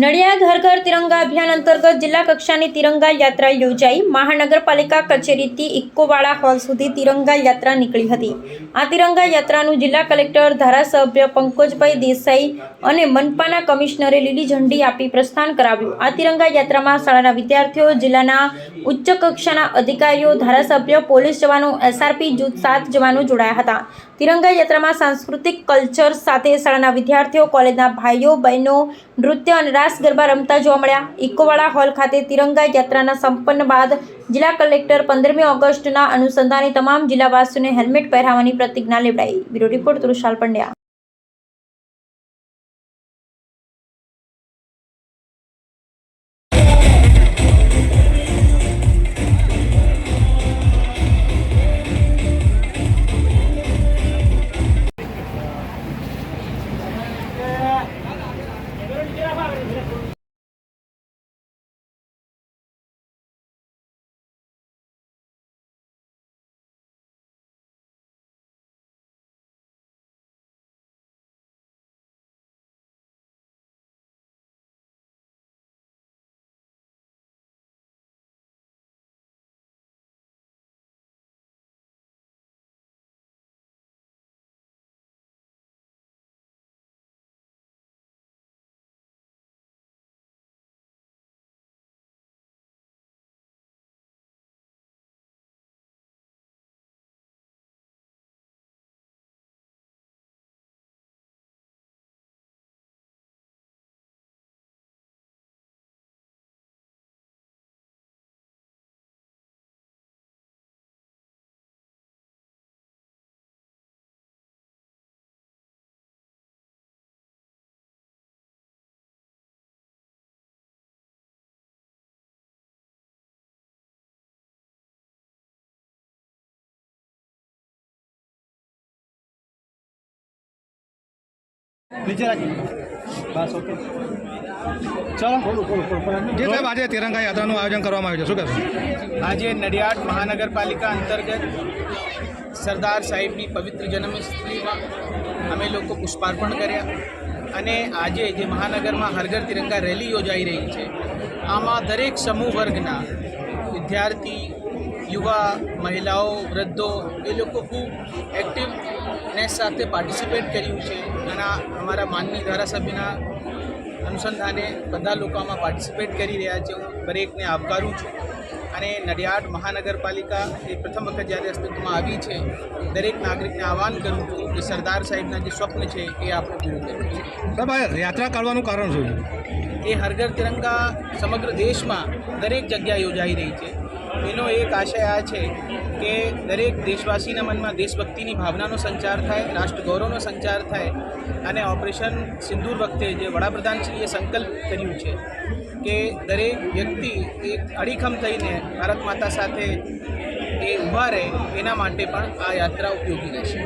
નડિયાદ હર ઘર તિરંગા અભિયાન અંતર્ગત જિલ્લા કક્ષાની તિરંગા યાત્રા યોજાઈ. મહાનગરપાલિકા કચેરીથી ઇક્કોવાળા હોલ સુધી તિરંગા યાત્રા નીકળી હતી. આ તિરંગા યાત્રાનું જિલ્લા કલેક્ટર ધારાસભ્ય પંકજભાઈ દેસાઈ અને મનપાના કમિશનરે લીલી ઝંડી આપી પ્રસ્થાન કરાવ્યું. આ તિરંગા યાત્રામાં શાળાના વિદ્યાર્થીઓ, જિલ્લાના ઉચ્ચ કક્ષાના અધિકારીઓ, ધારાસભ્ય, પોલીસ જવાનો, એસઆરપી, જૂથ સાત જવાનો જોડાયા હતા. તિરંગા યાત્રામાં સાંસ્કૃતિક કલ્ચર સાથે શાળાના વિદ્યાર્થીઓ, કોલેજના ભાઈઓ, બહેનો, નૃત્ય અને રાસ ગરબા રમતા જોવા મળ્યા. ઇકોવાળા હોલ ખાતે તિરંગા યાત્રાના સંપન્ન બાદ જિલ્લા કલેક્ટર પંદરમી ઓગસ્ટના અનુસંધાને તમામ જિલ્લાવાસીઓને હેલ્મેટ પહેરાવવાની પ્રતિજ્ઞા લેવડાઈ. Bureau report Tushal Pandya. નીચે રાખી. બસ, ઓકે. ચલો. આજે તિરંગા યાત્રાનું આયોજન કરવામાં આવ્યું છે. શું કહેશો? આજે નડિયાદ મહાનગરપાલિકા અંતર્ગત સરદાર સાહેબની પવિત્ર જન્મસ્થળીમાં અમે લોકો પુષ્પાર્પણ કર્યા અને આજે જે મહાનગરમાં હરઘર તિરંગા રેલી યોજાઈ રહી છે, આમાં દરેક સમૂહ વર્ગના વિદ્યાર્થી યુવા મહિલાઓ વૃદ્ધો એ લોકો ખૂબ એક્ટિવનેસ સાથે પાર્ટિસિપેટ કર્યું છે ઘણા અમારા માનની ધારાસભ્યના અનુસંધાને બધા લોકો આમાં પાર્ટિસિપેટ કરી રહ્યા છે. હું દરેકને આવકારું છું અને નડિયાદ મહાનગરપાલિકા એ પ્રથમ વખત જ્યારે અસ્તિત્વમાં આવી છે દરેક નાગરિકને આહવાન કરું છું કે સરદાર સાહેબના જે સ્વપ્ન છે એ આપણે પૂરું કરવું છે સાહેબ યાત્રા કાઢવાનું કારણ શું છે? એ હરઘર તિરંગા સમગ્ર દેશમાં દરેક જગ્યાએ યોજાઈ રહી છે. એનો એક આશય આ છે કે દરેક દેશવાસીના મનમાં દેશભક્તિની ભાવનાનો સંચાર થાય રાષ્ટ્ર ગૌરવનો સંચાર થાય અને ઓપરેશન સિંદૂર વખતે જે વડાપ્રધાનશ્રીએ સંકલ્પ કર્યું છે કે દરેક વ્યક્તિ એક અડીખમ થઈને ભારત માતા સાથે એ ઊભા રહે, એના માટે પણ આ યાત્રા ઉપયોગી રહેશે.